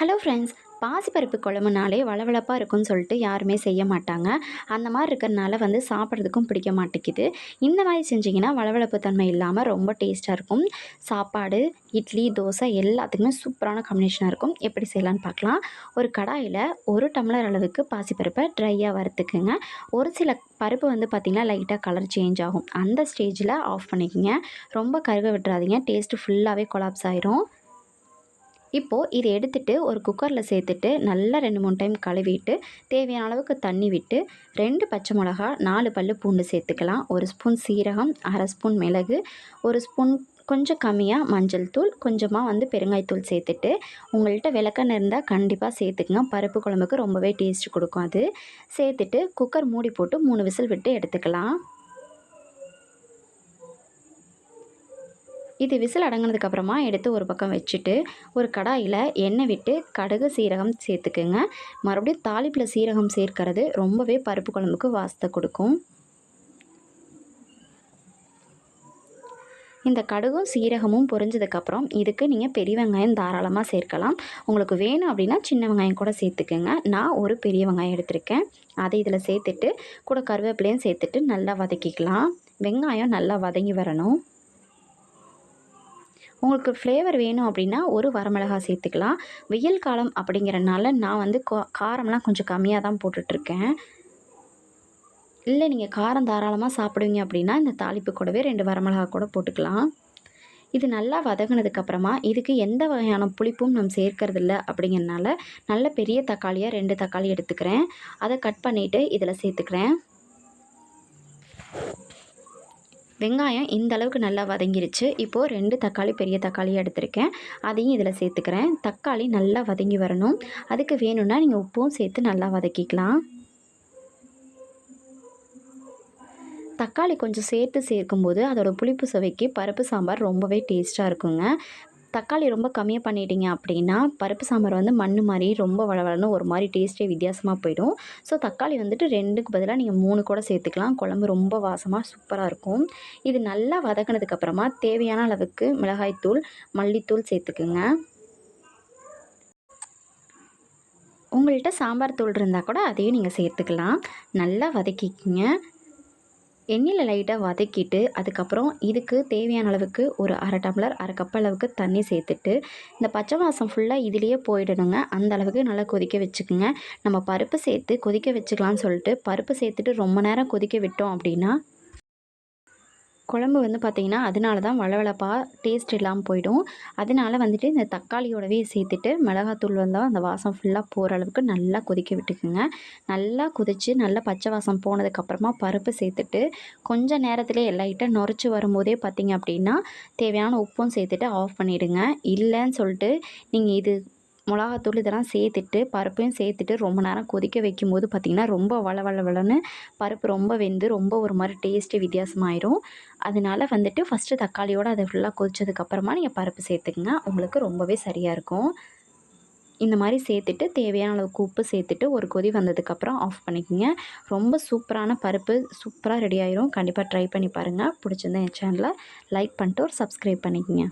Hello friends பாசிப்பருப்பு குழம்புனாலே வளவளப்பாக இருக்கும்னு சொல்லிட்டு யாருமே செய்ய மாட்டாங்க. அந்த மாதிரி இருக்கிறனால வந்து சாப்பிட்றதுக்கும் பிடிக்க மாட்டேங்குது. இந்த மாதிரி செஞ்சிங்கன்னா வளவளப்பு தன்மை இல்லாமல் ரொம்ப டேஸ்ட்டாக இருக்கும். சாப்பாடு இட்லி தோசை எல்லாத்துக்குமே சூப்பரான காம்பினேஷனாக இருக்கும். எப்படி செய்யலான்னு பார்க்கலாம். ஒரு கடாயில் ஒரு டம்ளர் அளவுக்கு பாசிப்பருப்பை ட்ரையாக வறுத்துக்குங்க. ஒரு சில பருப்பு வந்து பார்த்திங்கன்னா லைட்டாக கலர் சேஞ்ச் ஆகும். அந்த ஸ்டேஜில் ஆஃப் பண்ணிக்கோங்க. ரொம்ப கருக விட்டுறாதீங்க. டேஸ்ட்டு ஃபுல்லாகவே கொலாப்ஸ் ஆயிரும். இப்போது இதை எடுத்துகிட்டு ஒரு குக்கரில் சேர்த்துட்டு நல்லா ரெண்டு மூணு டைம் கழுவிட்டு தேவையான அளவுக்கு தண்ணி விட்டு ரெண்டு பச்சை மிளகா நாலு பல் பூண்டு சேர்த்துக்கலாம். ஒரு ஸ்பூன் சீரகம் அரை ஸ்பூன் மிளகு ஒரு ஸ்பூன் கொஞ்சம் கம்மியாக மஞ்சள் தூள் கொஞ்சமாக வந்து பெருங்காய்த்தூள் சேர்த்துட்டு உங்கள்கிட்ட விளக்கெண்ணெய் இருந்தால் கண்டிப்பாக சேர்த்துக்குங்க. பருப்பு குழம்புக்கு ரொம்பவே டேஸ்ட் கொடுக்கும் அது. சேர்த்துட்டு குக்கர் மூடி போட்டு மூணு விசில் விட்டு எடுத்துக்கலாம். இது விசில் அடங்கினதுக்கப்புறமா எடுத்து ஒரு பக்கம் வச்சுட்டு ஒரு கடாயில் எண்ணெய் விட்டு கடுகு சீரகம் சேர்த்துக்குங்க. மறுபடியும் தாளிப்பில் சீரகம் சேர்க்கறது ரொம்பவே பருப்பு குழம்புக்கு வாசத்தை கொடுக்கும். இந்த கடுகும் சீரகமும் பொரிஞ்சதுக்கப்புறம் இதுக்கு நீங்கள் பெரிய வெங்காயம் தாராளமாக சேர்க்கலாம். உங்களுக்கு வேணும் அப்படின்னா சின்ன வெங்காயம் கூட சேர்த்துக்கோங்க. நான் ஒரு பெரிய வெங்காயம் எடுத்திருக்கேன். அதை இதில் சேர்த்துட்டு கூட கருவேப்பிலையும் சேர்த்துட்டு நல்லா வதக்கிக்கலாம். வெங்காயம் நல்லா வதங்கி வரணும். உங்களுக்கு ஃப்ளேவர் வேணும் அப்படின்னா ஒரு வரமிளகா சேர்த்துக்கலாம். வெயில் காலம் அப்படிங்கிறனால நான் வந்து காரம்லாம் கொஞ்சம் கம்மியாக தான் போட்டுட்ருக்கேன். இல்லை நீங்கள் காரம் தாராளமாக சாப்பிடுவீங்க அப்படின்னா இந்த தாளிப்பு கூடவே ரெண்டு வரமிளகா கூட போட்டுக்கலாம். இது நல்லா வதங்கினதுக்கப்புறமா இதுக்கு எந்த வகையான புளிப்பும் நம்ம சேர்க்கறதில்ல அப்படிங்கிறனால நல்ல பெரிய தக்காளியாக ரெண்டு தக்காளி எடுத்துக்கிறேன். அதை கட் பண்ணிவிட்டு இதில் சேர்த்துக்கிறேன். வெங்காயம் இந்த அளவுக்கு நல்லா வதங்கிருச்சு. இப்போது ரெண்டு தக்காளி பெரிய தக்காளி எடுத்திருக்கேன். அதையும் இதில் சேர்த்துக்கிறேன். தக்காளி நல்லா வதங்கி வரணும். அதுக்கு வேணும்னா நீங்கள் உப்பும் சேர்த்து நல்லா வதக்கிக்கலாம். தக்காளி கொஞ்சம் சேர்த்து சேர்க்கும்போது அதோடய புளிப்பு சுவைக்கு பருப்பு சாம்பார் ரொம்பவே டேஸ்ட்டாக இருக்குங்க. தக்காளி ரொம்ப கம்மியாக பண்ணிட்டீங்க அப்படின்னா பருப்பு சாம்பார் வந்து மண் மாதிரி ரொம்ப வளவளன்னு ஒரு மாதிரி டேஸ்ட்டே வித்தியாசமாக போயிடும். ஸோ தக்காளி வந்துட்டு ரெண்டுக்கு பதிலாக நீங்கள் மூணு கூட சேர்த்துக்கலாம். குழம்பு ரொம்ப வாசமாக சூப்பராக இருக்கும். இது நல்லா வதக்கினதுக்கப்புறமா தேவையான அளவுக்கு மிளகாய்த்தூள் மல்லித்தூள் சேர்த்துக்குங்க. உங்கள்கிட்ட சாம்பார் தூள் இருந்தால் கூட அதையும் நீங்கள் சேர்த்துக்கலாம். நல்லா வதக்கிக்கிங்க. எண்ணெயில் லைட்டாக வதக்கிட்டு அதுக்கப்புறம் இதுக்கு தேவையான அளவுக்கு ஒரு அரை டம்ளர் அரை கப் அளவுக்கு தண்ணி சேர்த்துட்டு இந்த பச்சை வாசம் ஃபுல்லாக இதுலேயே போயிடணுங்க. அந்த அளவுக்கு நல்லா கொதிக்க வச்சுக்கோங்க. நம்ம பருப்பு சேர்த்து கொதிக்க வச்சுக்கலாம்னு சொல்லிட்டு பருப்பு சேர்த்துட்டு ரொம்ப நேரம் கொதிக்க விட்டோம் அப்படின்னா குழம்பு வந்து பார்த்திங்கன்னா அதனால தான் வளவளப்பாக டேஸ்ட் இல்லாமல் போயிடும். அதனால வந்துட்டு இந்த தக்காளியோடவே சேர்த்துட்டு மிளகாத்தூள் வந்தால் அந்த வாசம் ஃபுல்லாக போகிற அளவுக்கு நல்லா கொதிக்க விட்டுக்குங்க. நல்லா கொதித்து நல்லா பச்சை வாசம் போனதுக்கப்புறமா பருப்பு சேர்த்துட்டு கொஞ்சம் நேரத்தில் லைட்டாக நுரைச்சி வரும்போதே பார்த்திங்க அப்படின்னா தேவையான உப்பும் சேர்த்துட்டு ஆஃப் பண்ணிவிடுங்க இல்லைன்னு சொல்லிட்டு நீங்கள் இது மிளகாத்தூள் இதெல்லாம் சேர்த்துட்டு பருப்பையும் சேர்த்துட்டு ரொம்ப நேரம் கொதிக்க வைக்கும்போது பார்த்திங்கன்னா ரொம்ப வள வள வளன்னு பருப்பு ரொம்ப வெந்து ரொம்ப ஒரு மாதிரி டேஸ்ட்டு வித்தியாசமாயிரும். அதனால வந்துட்டு ஃபஸ்ட்டு தக்காளியோடு அதை ஃபுல்லாக கொதிச்சதுக்கப்புறமா நீங்கள் பருப்பு சேர்த்துக்குங்க. உங்களுக்கு ரொம்பவே சரியாக இருக்கும். இந்த மாதிரி சேர்த்துட்டு தேவையான அளவுக்கு உப்பு சேர்த்துட்டு ஒரு கொதி வந்ததுக்கப்புறம் ஆஃப் பண்ணிக்கோங்க. ரொம்ப சூப்பரான பருப்பு சூப்பராக ரெடி ஆயிரும். கண்டிப்பாக ட்ரை பண்ணி பாருங்கள் பிடிச்சிருந்தா என் சேனலை லைக் பண்ணிட்டு ஒரு சப்ஸ்கிரைப் பண்ணிக்கோங்க.